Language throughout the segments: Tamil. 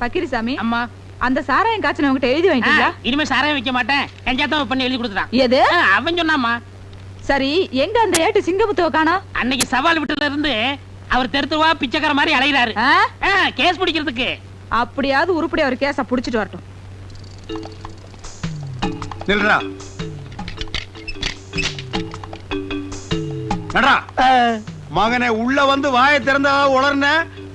பக்கிரிசாமி அம்மா. அந்த சாராயம் காய்ச்சன உங்ககிட்ட எழுதி வாங்கிட்டீங்களா இனிமே சாராயம் வைக்க மாட்டேன். கஞ்சாத்தான் பண்ணி எழுதி கொடுத்துட்டான். எது? அவன் சொன்னாமா சரி எங்க அந்த ஏட்டு சிங்கமுத்துவ காணா? அன்னைக்கு சவால் விட்டுல இருந்து அவர் தெருத்துவா பிச்சைக்கார மாதிரி அலைகிறாரு கேஸ் பிடிக்கிறதுக்கு. அப்படியாவது உருப்படியா ஒரு கேஸ புடிச்சிட்டு வரட்டும். நில்றா. மகனே உள்ள வந்து வாயை திறந்தா உளர்ன.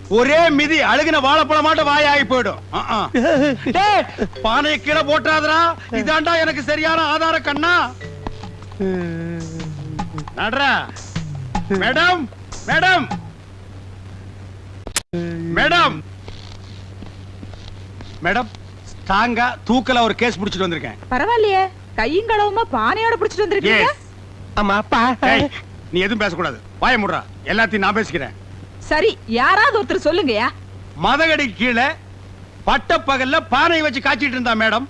ஒரே மிதி அழுகின வாழைப்பழமாட்ட வாய் ஆகி போயிடும் பானையை கீழே போட்டாதடா இதாண்டா எனக்கு சரியான ஆதார கண்ணா. நடரா மேடம் மேடம். மேடம். மேடம் ஸ்ட்ராங்கா தூக்கல ஒரு கேஸ் பிடிச்சிட்டு வந்திருக்கேன். பரவாயில்லையே. கையும் களவுமா பானையோட புடிச்சிட்டு வந்திருக்கீங்க. ஆமா அப்பா. நீ எதுவும் பேசக்கூடாது. வாய முடுறா. எல்லாத்தையும் நான் பேசிக்கிறேன். சரி யாராவது ஒருத்தர் சொல்லுங்கயா மதகடி கீழே பட்ட பகல்ல பானை வச்சு காய்ச்சிட்டு இருந்தா மேடம்.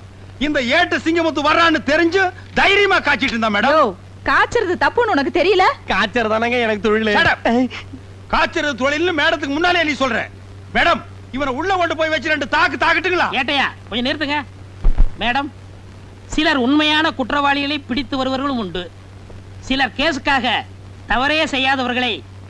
இந்த ஏட்டு சிங்கமுத்து வர்றான்னு தெரிஞ்சு தைரியமா காய்ச்சிட்டு இருந்தா மேடம். காய்ச்சறது தப்புன்னு உனக்கு தெரியல? காய்ச்சல் தானங்க எனக்கு தொழில். காய்ச்சறது தொழில்னு மேடத்துக்கு முன்னாலே நீ சொல்ற. மேடம் இவனை உள்ள கொண்டு போய் வச்சு ரெண்டு தாக்கு தாக்கட்டுங்களா? ஏட்டையா கொஞ்சம் நிறுத்துங்க. மேடம் சிலர் உண்மையான குற்றவாளிகளை பிடித்து வருவர்களும் உண்டு. சிலர் கேஸுக்காக தவறே செய்யாதவர்களை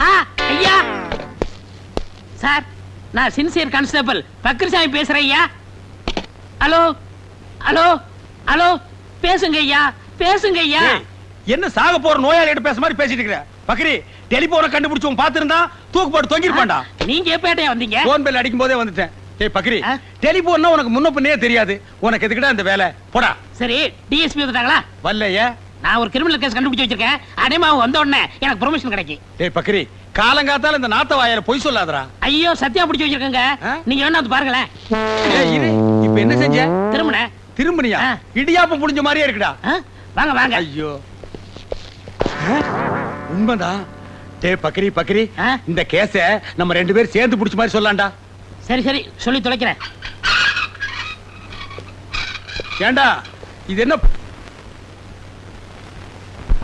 ஐயா. சார் நான் சின்சியர் கான்ஸ்டபிள் பக்ரிசாமி பேசுறேன் ஐயா. Hello hello hello. பேசுங்க ஐயா. பேசுங்க ஐயா. என்ன சாக போற நோயாளிகிட்ட பேச மாதிரி பேசிட்டு இருக்கிற? பக்ரி டெலிபோனை கண்டுபிடிச்சு உன் பாத்திருந்தா தூக்கு போட்டு தொங்கிருப்பான்டா நீங்க எப்ப வந்தீங்க? போன் பெல் அடிக்கும் போதே வந்துட்டேன். ஏய் பக்ரி? டெலிபோன்னா உனக்கு முன்ன பின்னே தெரியாது. உனக்கு எதுக்குடா இந்த வேலை? போடா. சரி டிஎஸ்பி வந்துட்டாங்களா வரலையே. நான் ஒரு கிரிமினல் கேஸ் கண்டுபிடிச்சு வச்சிருக்கேன். அடைமா வந்த உடனே எனக்கு ப்ரொமோஷன் கிடைக்கும் டேய் பக்ரி காலங்காத்தால இந்த நாத்த வாயால பொய் சொல்லாதடா. ஐயோ சத்தியா பிடிச்சு வச்சிருக்கேங்க? நீங்க வேணா வந்து பாருங்களேன். ஏய், இரு. இப்ப என்ன செஞ்ச? திரும்பின. திரும்பனியா. இடியாப்பம் புடிஞ்ச மாதிரியே இருக்குடா. வாங்க வாங்க. ஐயோ? உண்மைதான். டேய் பக்ரி பக்ரி? இந்த கேஸ நம்ம ரெண்டு பேரும் சேர்ந்து புடிச்ச மாதிரி சொல்லலாம்டா சரி சரி. சொல்லி தொலைக்கிறேன். ஏண்டா? இது என்ன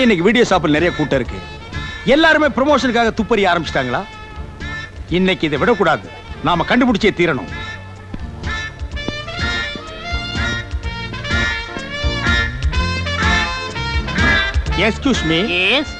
இன்னைக்கு வீடியோ ஷாப்பில் நிறைய கூட்டம் இருக்கு? எல்லாருமே ப்ரொமோஷனுக்காக துப்பறி ஆரம்பிச்சிட்டாங்களா? இன்னைக்கு இதை விடக்கூடாது. நாம கண்டுபிடிச்சே தீரணும். Excuse me yes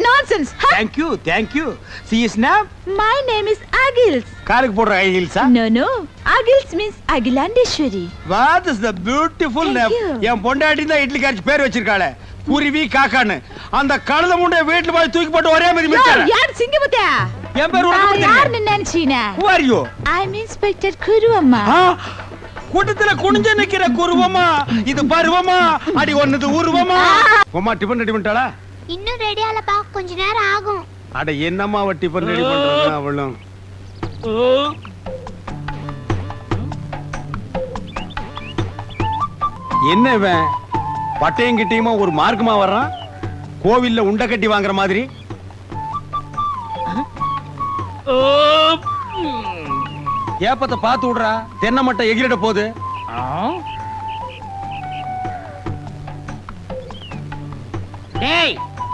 Nonsense. Huh? Thank you thank you she is name My name is Agils. காருக்கு போடுற ஹை ஹீல்ஸா No, no. Agils means Agilandeshwari. What is the beautiful name. என் பொண்டாட்டி தான் இட்லி காய்ச்சி பேர் வச்சிருக்காளே குருவி காக்கான்னு அந்த கழுத முண்டை வீட்டுல போய் தூக்கி போட்டு ஒரே மாதிரி மிச்சாரு யார் சிங்கமுத்தியா? என் பேர் உனக்கு. யாருன்னு நினைச்சீனா? Who are you? I'm Inspector Kuru அம்மா. ஆ, கூட்டத்துல குனிஞ்சு நிக்கிற குருவமா இது பருவமா அடி ஒன்னது உருவமா உமா டிபன் ரெடி பண்ணிட்டாளா இன்னும் ரெடி ஆகலப்பா. கொஞ்ச நேரம் ஆகும். அட என்னம்மா அவ டிபன் ரெடி பண்றா அவளும்? என்ன இவன்? பட்டையும் கிட்டையுமா ஒரு மார்க்கமா வர்றான்? கோவில்ல உண்டை கட்டி வாங்குற மாதிரி? ஏப்பத்தை பார்த்து விடுறா. தென்னை மட்டை எகிரிட போகுது. டேய்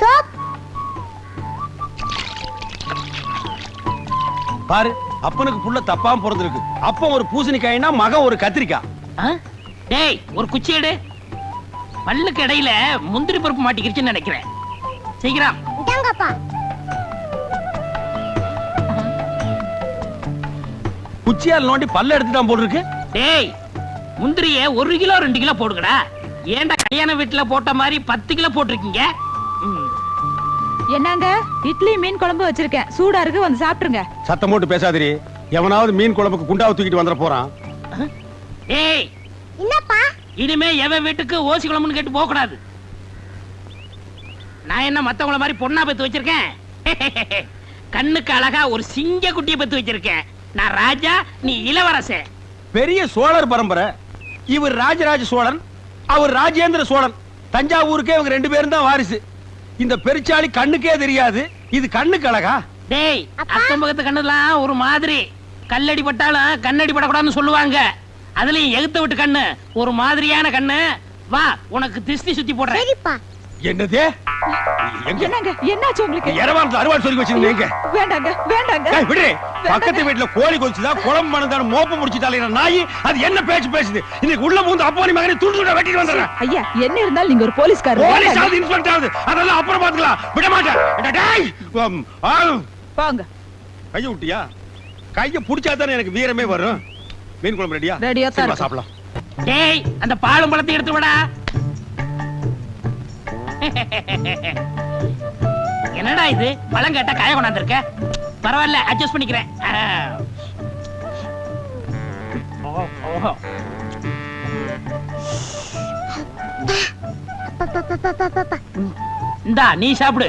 சோப் பாரு அப்பனுக்கு புள்ள தப்பாம பிறந்திருக்கு அப்பன் ஒரு பூசணிக்காய்னா மகன் ஒரு கத்திரிக்காய்? டேய் ஒரு குச்சி எடு. பல்லுக்கு இடையில முந்திரி பருப்பு மாட்டிக்கிருச்சுன்னு நினைக்கிறேன். சீக்கிரம். குச்சியால் நோண்டி பல்ல எடுத்துட்டான் போல் இருக்கு டேய் முந்திரிய ஒரு கிலோ ரெண்டு கிலோ போடுங்கடா. ஏன்டா கல்யாண வீட்டுல போட்ட மாதிரி பத்து கிலோ போட்டிருக்கீங்க. என்னங்க? இட்லி மீன் குழம்பு வச்சிருக்கேன். சூடா இருக்கு வந்து சாப்பிட்டுருங்க. சத்தம் போட்டு பேசாதிரி எவனாவது மீன் குழம்புக்கு குண்டாவை தூக்கிட்டு வந்துட போறான். டேய் என்னப்பா? இனிமே எவன் வீட்டுக்கு ஓசி குழம்புன்னு கேட்டு போக கூடாது நான் என்ன மத்தவங்கள மாதிரி பொண்ணா பெத்து வச்சிருக்கேன்? கண்ணுக்கு அழகா ஒரு சிங்க குட்டியை பெத்து வச்சிருக்கேன். நான் ராஜா நீ இளவரசன் பெரிய சோழர் பரம்பரை. இவர் ராஜராஜ சோழன் அவர் ராஜேந்திர சோழன். தஞ்சாவூருக்கே இவங்க ரெண்டு பேரும் தான் வாரிசு. இந்த பெருச்சாளி கண்ணுக்கே தெரியாது. இது கண்ணுக்கு அழகா? டேய் அக்கம் பக்கத்து கண்ணுலாம் ஒரு மாதிரி. கல்லடி பட்டாலும் கண்ணடி படக்கூடாதுன்னு சொல்லுவாங்க. அதுலயும் எகுத்த விட்டு கண்ணு. ஒரு மாதிரியான கண்ணு. வா உனக்கு திஷ்டி சுத்தி போடுறேன். என்னது? எங்க? என்னங்க? என்னாச்சு உங்களுக்கு? இரவாரத்துல அறுவாள் சொல்லி வச்சிருந்தீங்க வேண்டாங்க வேண்டாங்க. விடு பக்கத்து வீட்டுல கோழி கொதிச்சுதா குழம்பு மணந்தான மோப்பம் முடிச்சுட்டாலே நாய்? அது என்ன பேச்சு பேசுது? இன்னைக்கு உள்ள பூந்து அப்பா மகனை துண்டு துண்டா வெட்டிட்டு வந்துடுறேன். ஐயா என்ன இருந்தாலும் நீங்க ஒரு போலீஸ்காரர் போலீஸ். ஆகுது இன்ஸ்பெக்டர் ஆகுது. அதெல்லாம் அப்புறம் பாத்துக்கலாம் விட மாட்டேன். போங்க கைய விட்டியா கைய புடிச்சா தானே எனக்கு வீரமே வரும். மீன் குழம்பு ரெடியா ரெடியா. சாப்பிடலாம். டேய் அந்த பாலும் பழத்தை எடுத்து விடா. என்னடா இது? பழம் கேட்டா காய கொண்டாந்துருக்க? பரவாயில்ல அட்ஜஸ்ட் பண்ணிக்கிறேன். இந்தா நீ சாப்பிடு.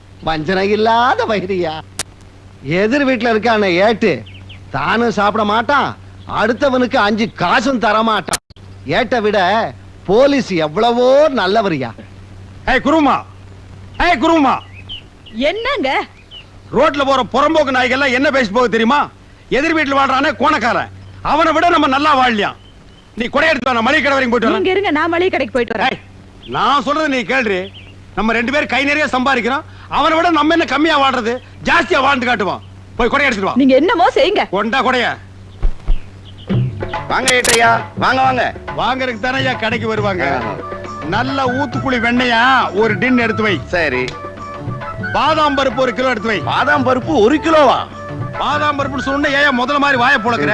வஞ்சனை இல்லாத வயிறியா எதிர் வீட்டுல இருக்கான ஏட்டு தானும் சாப்பிட மாட்டான் அடுத்தவனுக்கு அஞ்சு காசும் தர மாட்டான். ஏட்டை விட போலீஸ் எவ்வளவோ நல்லவரியா? ஏய் குருமா. ஏய் குருமா. என்னங்க? ரோட்ல போற புறம்போக்கு நாய்கள்லாம் என்ன பேசி போக தெரியுமா? எதிர் வீட்டுல வாழ்றானே கோணக்காரன். அவனை விட நம்ம நல்லா வாழலையாம். நீ கொடை எடுத்து மளிகை கடை வரைக்கும் போயிட்டு வரேன். இருங்க நான் மளிகை கடைக்கு போயிட்டு வரேன். நான் சொல்றது நீ கேள்றி. நம்ம ரெண்டு பேரும் கை நிறைய சம்பாதிக்கிறோம். அவனை விட நம்ம என்ன கம்மியா வாழ்றது? ஜாஸ்தியா வாழ்ந்து காட்டுவான் போய் கொடை எடுத்துட்டு வா. நீங்க என்னமோ செய்யுங்க. கொண்டா கொடைய. வாங்க ஏட்டையா வாங்க வாங்க. வாங்கறதுக்கு தானே ஐயா கடைக்கு வருவாங்க. நல்ல ஊத்துக்குழி வெண்ணையா ஒரு டின் எடுத்து வை. சரி. பாதாம் பருப்பு ஒரு கிலோ எடுத்து வை. பாதாம் பருப்பு ஒரு கிலோவா? பாதாம் பருப்புன்னு சொன்ன ஏன் முதல்ல மாதிரி வாய புழக்கிற?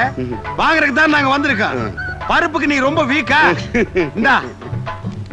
வாங்குறதுக்கு தான் நாங்க வந்திருக்கோம். பருப்புக்கு நீ ரொம்ப வீக்கா இந்தா.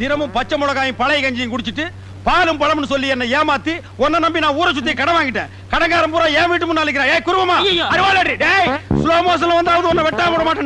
தினமும் பச்சை மிளகாயும் பழைய கஞ்சியும் குடிச்சிட்டு பாலும் பழம்னு சொல்லி என்ன ஏமாத்தி உன்னை நம்பி நான் ஊரை சுத்தி கடன் வாங்கிட்டேன். கடன்காரன் பூரா என் வீட்டு முன்னாள் ஏய் குருவமா. அருவாளடி டேய் ஸ்லோ மோஷன்ல வந்தாவது உன்னை வெட்டாம விட மாட்டேன்டா.